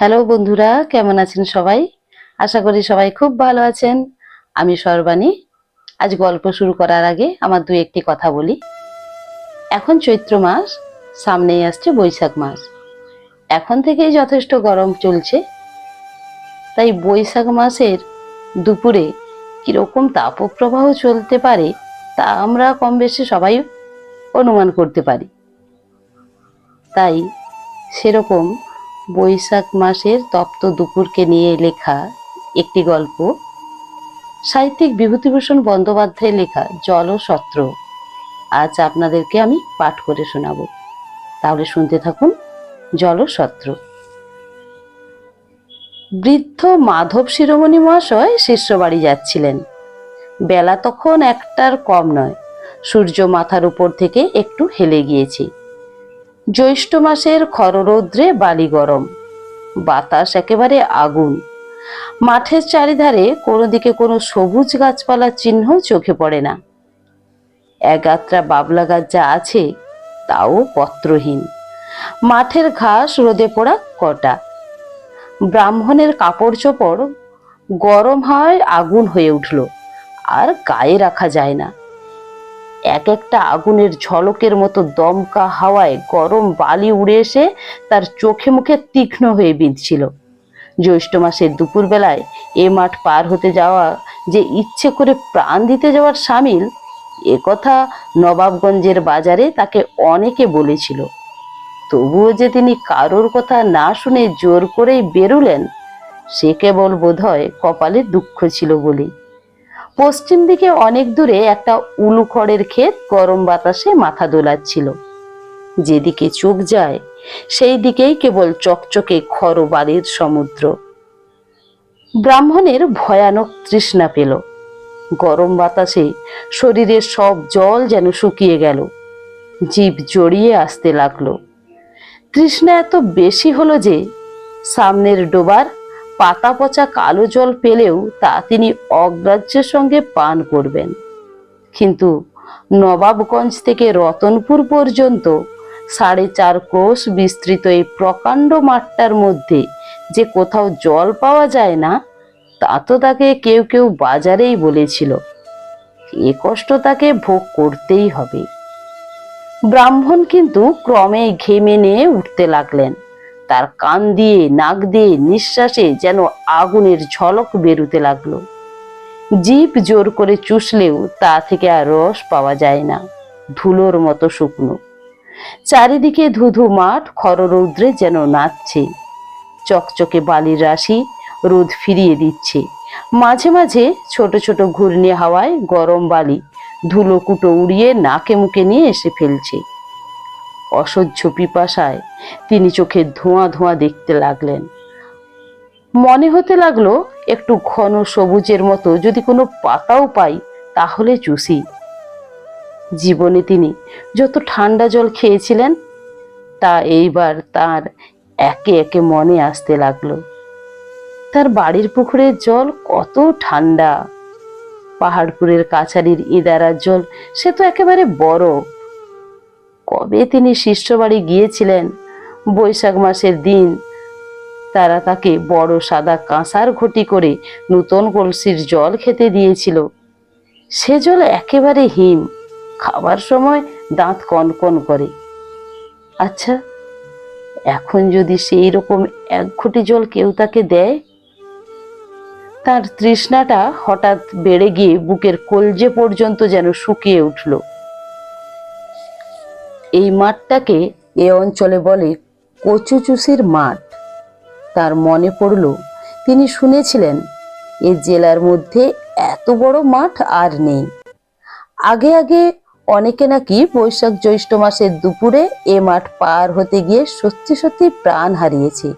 Hello বন্ধুরা, কেমন আছেন সবাই? আশা করি সবাই খুব ভালো আছেন। আমি সর্বাণী। আজ গল্প শুরু করার আগে আমার দু একটি কথা বলি। এখন চৈত্র মাস, সামনেই আসছে বৈশাখ মাস। এখন থেকেই যথেষ্ট গরম চলছে। তাই বৈশাখ মাসের দুপুরে কীরকম তাপপ্রবাহ চলতে পারে, তা আমরা কম বেশি সবাই অনুমান করতে পারি। তাই সেরকম বৈশাখ মাসের তপ্ত দুপুরকে নিয়ে লেখা একটি গল্প। সাহিত্যিক বিভূতিভূষণ বন্দ্যোপাধ্যায় লেখা জলসত্র আজ আপনাদেরকে আমি পাঠ করে শোনাবো। তাহলে শুনতে থাকুন জলসত্র বৃদ্ধ মাধব শিরোমণি মহাশয় শিষ্যবাড়ি যাচ্ছিলেন। বেলা তখন একটার কম নয়। সূর্য মাথার উপর থেকে একটু হেলে গিয়েছে। জ্যৈষ্ঠ মাসের খররৌদ্রে বালি গরম। বাতাস একেবারে আগুন। মাঠের চারিধারে কোনো দিকে কোনো সবুজ গাছপালার চিহ্ন চোখে পড়ে না। এগাত্রা বাবলা গাছ যা আছে, তাও পত্রহীন। মাঠের ঘাস রোদে পোড়া কটা। ব্রাহ্মণের কাপড় চোপড় গরম হয় আগুন হয়ে উঠল, আর গায়ে রাখা যায় না। এক একটা আগুনের ঝলকের মতো দমকা হাওয়ায় গরম বালি উড়ে এসে তার চোখে মুখে তীক্ষ্ণ হয়ে বিঁধছিল। জ্যৈষ্ঠ মাসের দুপুরবেলায় এ মাঠ পার হতে যাওয়া যে ইচ্ছে করে প্রাণ দিতে যাওয়ার সামিল, এ কথা নবাবগঞ্জের বাজারে তাকে অনেকে বলেছিল। তবুও যে তিনি কারোর কথা না শুনে জোর করেই বেরুলেন, সে কেবল বোধহয় কপালে দুঃখ ছিল বলেই। পশ্চিম দিকে অনেক দূরে একটা উলু খড়ের ক্ষেত গরম বাতাসে মাথা দোলাচ্ছিল। যেদিকে চোখ যায়, সেই দিকেই কেবল চকচকে খড় বালির সমুদ্র। ব্রাহ্মণের ভয়ানক তৃষ্ণা পেল। গরম বাতাসে শরীরের সব জল যেন শুকিয়ে গেল। জীব জড়িয়ে আসতে লাগল। তৃষ্ণা এত বেশি হলো যে সামনের ডোবার পাতা পচা কালো জল পেলেও তা তিনি অগ্রাহ্যের সঙ্গে পান করবেন। কিন্তু নবাবগঞ্জ থেকে রতনপুর পর্যন্ত সাড়ে চার কোষ বিস্তৃত এই প্রকাণ্ড মাঠটার মধ্যে যে কোথাও জল পাওয়া যায় না, তা তো তাকে কেউ কেউ বাজারেই বলেছিল। এ কষ্ট তাকে ভোগ করতেই হবে। ব্রাহ্মণ কিন্তু ক্রমে ঘেমে নিয়ে উঠতে লাগলেন। তার কান দিয়ে, নাক দিয়ে নিঃশ্বাসে যেন আগুনের ঝলক বেরুতে লাগল। জিভ জোর করে চুষলেও তা থেকে আর রস পাওয়া যায় না, ধুলোর মতো শুকনো। চারিদিকে ধুধু মাঠ, খররৌদ্রে যেন নাচছে। চকচকে বালির রাশি রোদ ফিরিয়ে দিচ্ছে। মাঝে মাঝে ছোট ছোট ঘূর্ণি হাওয়ায় গরম বালি ধুলো কুটো উড়িয়ে নাকে মুখে নিয়ে এসে ফেলছে। অসহ্য পিপাসায় তিনি চোখে ধোঁয়া ধোঁয়া দেখতে লাগলেন। মনে হতে লাগল, একটু ঘন সবুজের মতো যদি কোনো পাতাও পাই, তাহলে চুষি। জীবনে তিনি যত ঠান্ডা জল খেয়েছিলেন, তা এইবার তার একে একে মনে আসতে লাগল। তার বাড়ির পুকুরের জল কত ঠান্ডা। পাহাড়পুরের কাছারির ইদারার জল, সে তো একেবারে বরফ কবে তিনি শিষ্যবাড়ি গিয়েছিলেন? বৈশাখ মাসের দিন তারা তাকে বড় সাদা কাঁসার ঘটি করে নূতন কলসির জল খেতে দিয়েছিল। সে জল একেবারে হিম, খাবার সময় দাঁত কনকন করে। আচ্ছা এখন যদি সেই রকম এক ঘটি জল কেউ তাকে দেয়? তার তৃষ্ণাটা হঠাৎ বেড়ে গিয়ে বুকের কলজে পর্যন্ত যেন শুকিয়ে উঠল। এই মাঠটাকে এ অঞ্চলে বলে কচুচুসির মাঠ। তার মনে পড়ল, তিনি শুনেছিলেন, এ জেলার মধ্যে এত বড় মাঠ আর নেই। আগে আগে অনেকে নাকি বৈশাখ জ্যৈষ্ঠ মাসের দুপুরে এ মাঠ পার হতে গিয়ে সত্যি সত্যি প্রাণ হারিয়েছে।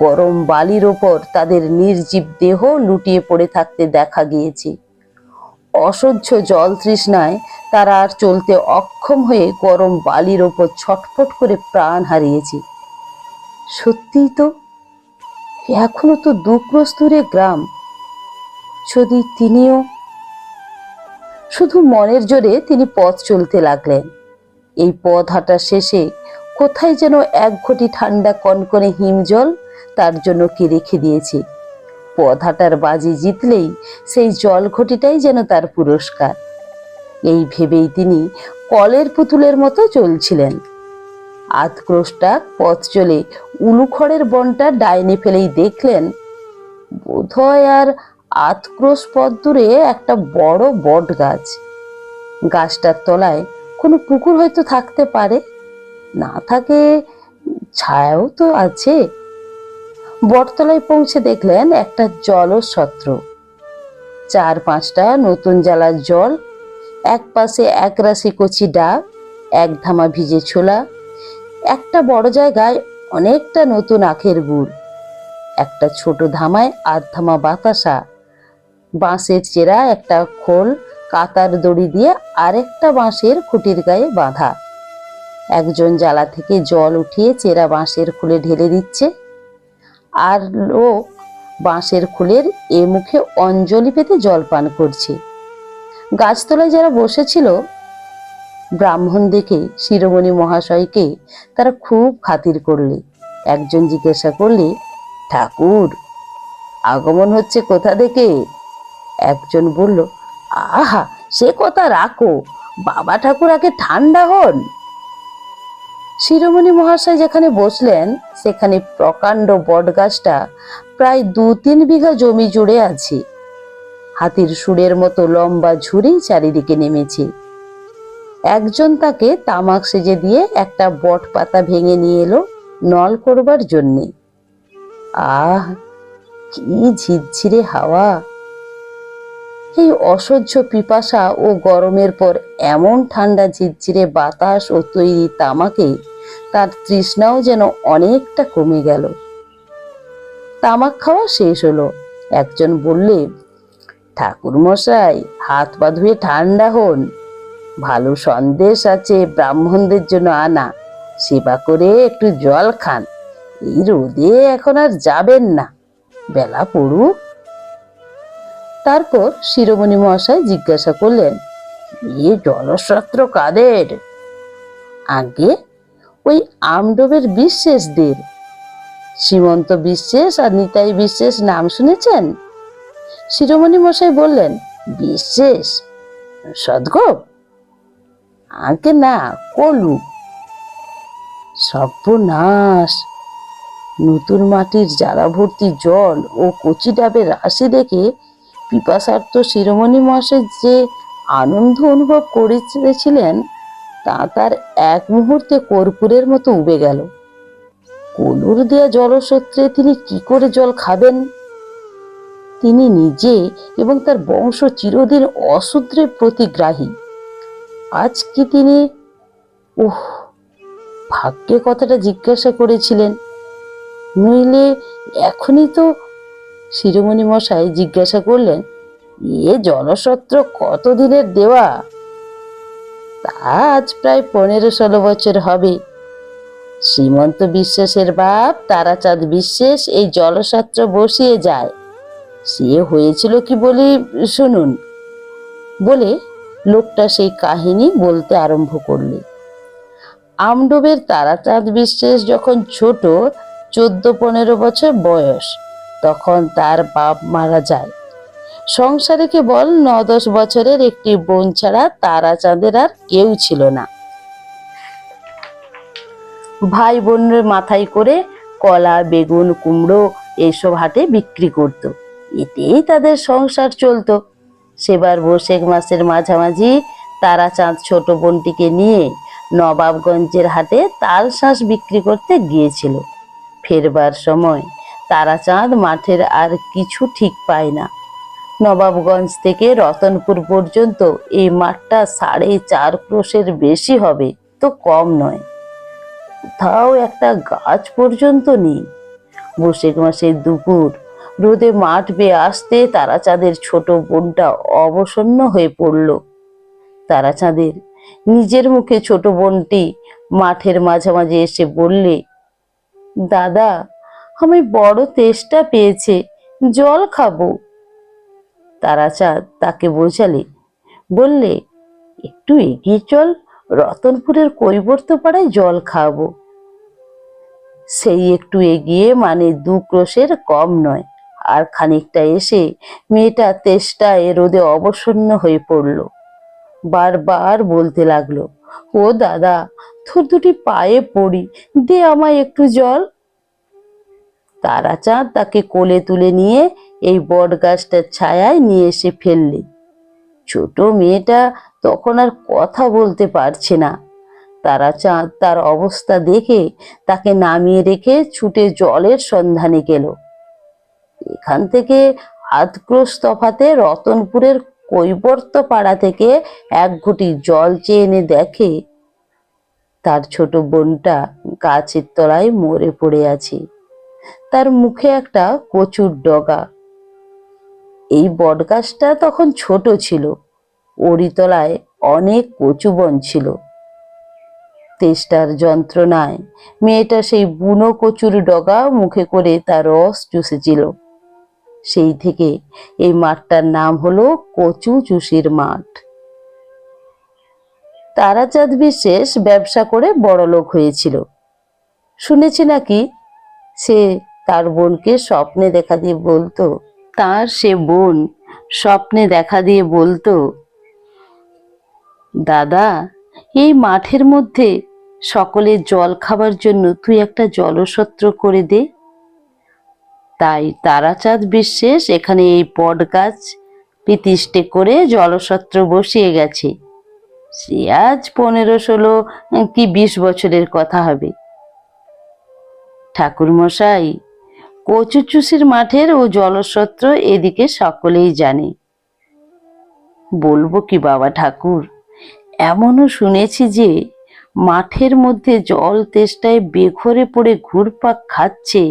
গরম বালির ওপর তাদের নির্জীব দেহ লুটিয়ে পড়ে থাকতে দেখা গিয়েছে। অসহ্য জল তৃষ্ণায় তারা আর চলতে অক্ষম হয়ে গরম বালির ওপর ছটফট করে প্রাণ হারিয়েছে। সত্যিই তো, এখনও তো দুপ্রস্তুরে গ্রাম। যদি তিনিও, শুধু মনের জোরে তিনি পথ চলতে লাগলেন। এই পথ হাঁটার শেষে কোথায় যেন এক ঘটি ঠান্ডা কনকনে হিমজল তার জন্য কি রেখে দিয়েছে। পধাটার বাজি জিতলেই সেই জল ঘটিটাই যেন তার পুরস্কার। এই ভেবেই তিনি কলের পুতুলের মতো চলছিলেন। আতক্রোশটা পথ চলে উলুখড়ের বনটা ডাইনে ফেলেই দেখলেন, বোধহয় আর আতক্রোশ পথ দূরে একটা বড় বট গাছ গাছটার তলায় কোনো পুকুর হয়তো থাকতে পারে। না থাকে ছায়াও তো আছে। বটতলায় পৌঁছে দেখলেন একটা জলসত্র চার পাঁচটা নতুন জ্বালার জল, এক পাশে এক রাশি কচি ডাব, এক ধামা ভিজে ছোলা, একটা বড় জায়গায় অনেকটা নতুন আখের গুড়, একটা ছোট ধামায় আধ ধামা বাতাসা, বাঁশের চেরা, একটা খোল, কাতার দড়ি দিয়ে আরেকটা বাঁশের খুঁটির গায়ে বাঁধা। একজন জ্বালা থেকে জল উঠিয়ে চেরা বাঁশের খুলে ঢেলে দিচ্ছে। আর লোক বাঁশের খুলের এ মুখে অঞ্জলি পেতে জল পান করছে। গাছতলায় যারা বসেছিল, ব্রাহ্মণ দেখে শিরোমণি মহাশয়কে তারা খুব খাতির করলে। একজন জিজ্ঞাসা করলে, ঠাকুর, আগমন হচ্ছে কোথা থেকে? একজন বলল, আহা, সে কথা রাখো, বাবা ঠাকুর আগে ঠান্ডা হন। শিরোমণি মহাশয় যেখানে বসলেন, সেখানে প্রকাণ্ড বটগাছটা প্রায় দু তিন বিঘা জমি জুড়ে আছে। হাতির সুরের মতো লম্বা ঝুড়ি চারিদিকে নেমেছে। একজন তাকে তামাক সেজে দিয়ে একটা বট পাতা ভেঙে নিয়ে এলো নল করবার জন্যে। আহ, কি ঝিরঝিরে হাওয়া! এই অসহ্য পিপাসা ও গরমের পর এমন ঠান্ডা ঝিরঝিরে বাতাস ও তৈরি তামাকে তার তৃষ্ণাও যেন অনেকটা কমে গেল। তামাক খাওয়া শেষ হলো। একজন বললে ঠাকুর মশাই হাত পা ধুয়ে ঠান্ডা হন। ভালো সন্দেশ আছে ব্রাহ্মণদের জন্য আনা। সেবা করে একটু জল খান। এই রোদে এখন আর যাবেন না। বেলা পড়ুক। তারপর শিরোমণি মহাশয় জিজ্ঞাসা করলেন, এ জলসত্র কাদের? আগে ওই আমডোবের বিশ্বাসদের সীমন্ত বিশ্বাস আর নিতাই বিশ্বাস নাম শুনেছেন? শিরোমণি মশাই বললেন, বিশ্বাস? সদ্গোপ আগে না, কলু। সর্বনাশ। নতুন মাটির জ্বালা ভর্তি জল ও কচি ডাবের রাশি দেখে পিপাসার্থ শিরোমণি মহাশয় যে আনন্দ অনুভব করেছিলেন তা তার এক মুহূর্তে কর্পূরের মতো উবে গেল। কলুর দেয়া জলসত্রে তিনি কি করে জল খাবেন? তিনি নিজে এবং তার বংশ চিরদিন অসূত্রে প্রতিগ্রাহী। আজ কি তিনি ওহ ভাগ্যে কথাটা জিজ্ঞাসা করেছিলেন। নইলে এখনই তো শিরোমণি মশাই জিজ্ঞাসা করলেন, এ জলসত্র কতদিনের দেওয়া? আজ প্রায় পনেরো ষোলো বছর হবে। শ্রীমন্ত বিশ্বাসের বাপ তারাচাঁদ বিশ্বাস এই জলসত্র বসিয়ে যায়। সে হয়েছিল কি বলি শুনুন। বলে লোকটা সেই কাহিনী বলতে আরম্ভ করলে। আমডোবের তারাচাঁদ বিশ্বাস যখন ছোট, চোদ্দ পনেরো বছর বয়স, তখন তার বাপ মারা যায়। সংসারে কেবল ন দশ বছরের একটি বোন ছাড়া তারাচাঁদের আর কেউ ছিল না। ভাই বোনের মাথায় করে কলা, বেগুন, কুমড়ো এসব হাটে বিক্রি করত। এতেই তাদের সংসার চলতো। সেবার বৈশাখ মাসের মাঝামাঝি তারাচাঁদ ছোট বোনটিকে নিয়ে নবাবগঞ্জের হাটে তাল শাঁস বিক্রি করতে গিয়েছিল। ফেরবার সময় তারাচাঁদ মাঠের আর কিছু ঠিক পায় না। নবাবগঞ্জ থেকে রতনপুর পর্যন্ত এই মাঠটা সাড়ে চার ক্রোশের বেশি হবে, তো কম নয়। কোথাও একটা গাছ পর্যন্ত নেই। বৈশাখ মাসের দুপুর, রোদে মাঠ বেয়ে আসতে তারাচাঁদের ছোট বোনটা অবসন্ন হয়ে পড়ল। তারাচাঁদের নিজের মুখে ছোট বোনটি মাঠের মাঝামাঝি এসে বললে, দাদা, আমি বড় তেষ্টা পেয়েছে, জল খাব। তারাচাঁদ তাকে বোঝালে, বললে, একটু এগিয়ে চল, রতনপুরের কৈবর্ত পাড়ায় জল খাব সেই একটু এগিয়ে মানে দু ক্রোশের কম নয়। আর খানিকটা এসে মেয়েটা তেষ্টায় রোদে অবসন্ন হয়ে পড়ল। বারবার বলতে লাগল, ও দাদা তোর দুটি পায়ে পড়ি, দে আমায় একটু জল। তারাচাঁদ তাকে কোলে তুলে নিয়ে এই বট গাছটার ছায়ায় নিয়ে এসে ফেললে। ছোট মেয়েটা তখন আর কথা বলতে পারছে না। তারা চাঁদ তার অবস্থা দেখে তাকে নামিয়ে রেখে ছুটে জলের সন্ধানে গেল। এখান থেকে আধক্রোশ তফাতে রতনপুরের কৈবর্ত পাড়া থেকে এক ঘটি জল চেয়ে এনে দেখে, তার ছোট বোনটা গাছের তলায় মরে পড়ে আছে। তার মুখে একটা কচুর ডগা। এই বটগাছটা তখন ছোট ছিল। ওরই তলায় অনেক কচু বন ছিল। তেষ্টার যন্ত্রণায় মেয়েটা সেই বুনো কচুর ডগা মুখে করে তার রস চুষেছিল। সেই থেকে এই মাঠটার নাম হলো কচু চুষির মাঠ। তারাচাঁদ বিশেষ ব্যবসা করে বড়লোক হয়েছিল। শুনেছি নাকি সে তার বোনকে স্বপ্নে দেখা দিয়ে বলতো তার সে বোন স্বপ্নে দেখা দিয়ে বলতো, দাদা, এই মাঠের মধ্যে সকলে জল খাবার জন্য তুই একটা জলসত্র করে দে। তাই তারাচাঁদ বিশ্বাস এখানে এই বট গাছ প্রতিষ্ঠে করে জলসত্র বসিয়ে গেছে। সে আজ পনেরো ষোলো, কি বিশ বছরের কথা হবে। ঠাকুর মশাই কচুচুষির মাঠের ও জলসত্র এদিকে সকলেই জানে। বলব কি বাবা ঠাকুর, এমনও শুনেছি যে মাঠের মধ্যে জল তেষ্টায় বেঘরে পড়ে ঘুরপাক খাচ্ছে।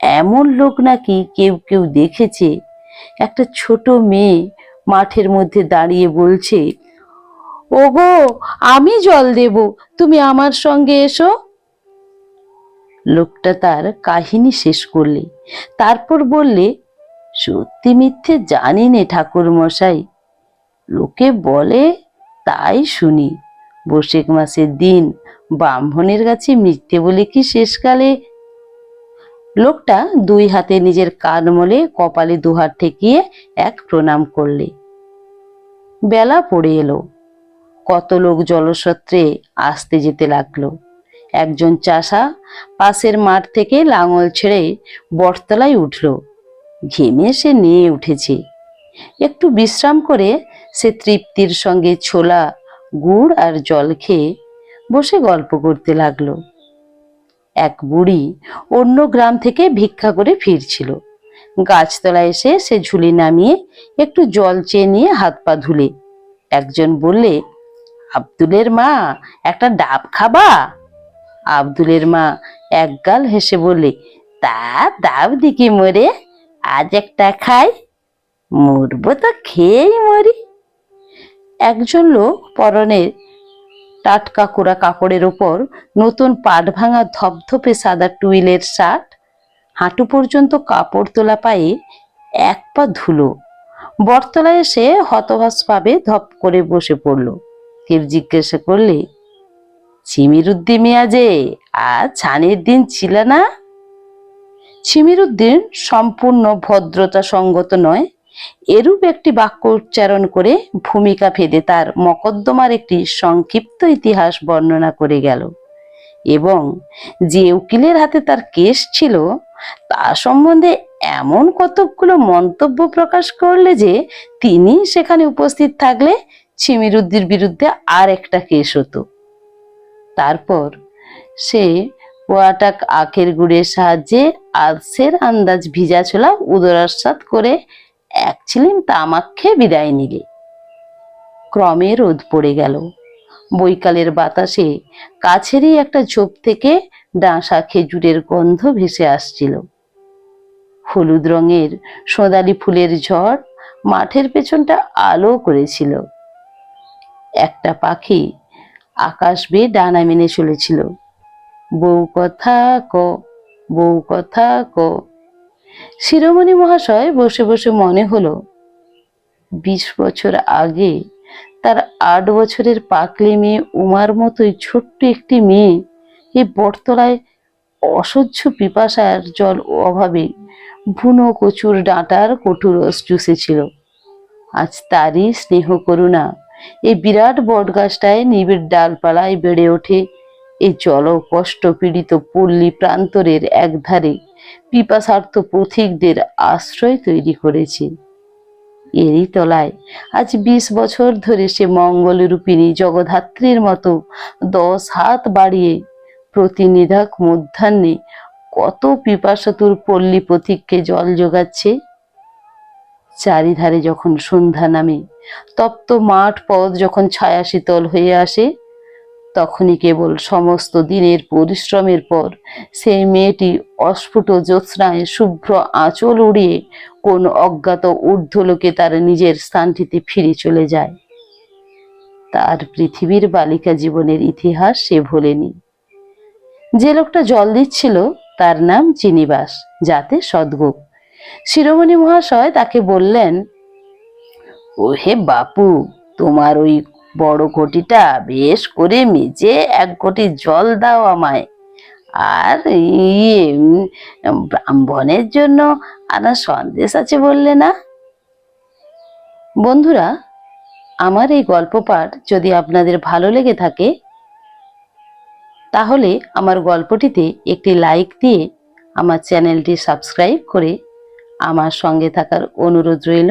এমন লোক নাকি কেউ কেউ দেখেছে। একটা ছোট মেয়ে মাঠের মধ্যে দাঁড়িয়ে বলছে, ওগো, আমি জল দেব, তুমি আমার সঙ্গে এসো। লোকটা তার কাহিনী শেষ করলে। তারপর বললে, সত্যি মিথ্যে জানি নে ঠাকুর মশাই লোকে বলে, তাই শুনি। বৈশাখ মাসের দিন ব্রাহ্মণের কাছে মিথ্যে বলে কি শেষকালে লোকটা দুই হাতে নিজের কান মলে কপালে দুহাত ঠেকিয়ে এক প্রণাম করলে। বেলা পড়ে এলো। কত লোক জলসত্রে আসতে যেতে লাগল। একজন চাষা পাশের মাঠ থেকে লাঙল ছেড়ে বটতলায় উঠল। ঘেমে সে নিয়ে উঠেছে। একটু বিশ্রাম করে সে তৃপ্তির সঙ্গে ছোলা, গুড় আর জল খেয়ে বসে গল্প করতে লাগল। এক বুড়ি অন্য গ্রাম থেকে ভিক্ষা করে ফিরছিল। গাছতলায় এসে সে ঝুলি নামিয়ে একটু জল চেয়ে নিয়ে হাত পা ধুলে। একজন বললে, আব্দুলের মা, একটা ডাব খাবা? আব্দুলের মা একগাল হেসে বললে তা ডাব দিকে মরে, আজ একটা খাই, মরবো তো খেয়েই মরি। একজন লোক পরনের টাটকা কোরা কাপড়ের ওপর নতুন পাট ভাঙা ধপধপে সাদা টুইলের শার্ট, হাঁটু পর্যন্ত কাপড় তোলা পায়ে এক পা ধুলো। বটতলায় এসে হতবাস পাবে ধপ করে বসে পড়ল। কেউ জিজ্ঞাসা করলে ছিমিরুদ্দিন মিয়া যে আজ ছানের দিন ছিল না। ছিমিরুদ্দিন সম্পূর্ণ ভদ্রতা সঙ্গত নয়, এরূপ একটি বাক্য উচ্চারণ করে ভূমিকা ভেদে তার মকদ্দমার একটি সংক্ষিপ্ত ইতিহাস বর্ণনা করে গেল। এবং যে উকিলের হাতে তার কেস ছিল, তা সম্বন্ধে এমন কতকগুলো মন্তব্য প্রকাশ করলে যে তিনি সেখানে উপস্থিত থাকলে ছিমিরুদ্দির বিরুদ্ধে আর একটা কেস হতো। তারপর সে পোয়াটাক আখের গুড়ের সাহায্যে আলসের আন্দাজ ভিজা ছোলা উদরাস্বাদ করে এক ছিলেন তামাক খেয়ে বিদায় নিলে। ক্রমে রোদ পড়ে গেল। বৈকালের বাতাসে কাছেরই একটা ঝোপ থেকে ডাঁসা খেজুরের গন্ধ ভেসে আসছিল। হলুদ রঙের সোঁদালি ফুলের ঝড় মাঠের পেছনটা আলো করেছিল। একটা পাখি আকাশ বেয়ে ডানা মেনে চলেছিল। বউ কথা ক, বউ কথা ক। শিরোমণি মহাশয় বসে বসে মনে হলো, বিশ বছর আগে তার আট বছরের পাকলে মেয়ে উমার মতোই ছোট্ট একটি মেয়ে এই বটতলায় অসহ্য পিপাসার জল অভাবে বুনো কচুর ডাঁটার কঠোর চুষেছিল আজ তারই স্নেহ করুণা এই বিরাট বটগাছটায় নিবিড় ডালপালায় বেড়ে ওঠে। এই জল কষ্ট পীড়িত পল্লী প্রান্তরের একধারে পিপাসার্থ পথিকদের আশ্রয় তৈরি করেছে। এরই তলায় আজ বিশ বছর ধরে সে মঙ্গলরূপিণী জগধাত্রীর মতো দশ হাত বাড়িয়ে প্রতিনিধাক মধ্যাহ্নে কত পিপাসাতুর পল্লী পথিককে জল যোগাচ্ছে? চারিধারে যখন সন্ধ্যা নামে, তপ্ত মাঠ পথ যখন ছায়া শীতল হয়ে আসে, তখনই কেবল সমস্ত দিনের পরিশ্রমের পর সেই মেয়েটি অস্ফুট জ্যোৎস্নায় শুভ্র আঁচল উড়িয়ে কোন অজ্ঞাত ঊর্ধ্বলোকে তার নিজের স্থানটিতে ফিরে চলে যায়। তার পৃথিবীর বালিকা জীবনের ইতিহাস সে ভোলেনি। যে লোকটা জল দিচ্ছিল, তার নাম চিনিবাস, যাতে সদ্গুপ। শিরোমণি মহাশয় তাকে বললেন ও হে বাপু, তোমার ওই বড় ঘটিটা বেশ করে মেজে এক ঘটি জল দাও আমায়। আর ইয়ে ব্রাহ্মণের জন্য আনা সন্দেশ আছে বললে না? বন্ধুরা, আমার এই গল্প পাঠ যদি আপনাদের ভালো লেগে থাকে, তাহলে আমার গল্পটিতে একটি লাইক দিয়ে আমার চ্যানেলটি সাবস্ক্রাইব করে আমার সঙ্গে থাকার অনুরোধ রইল।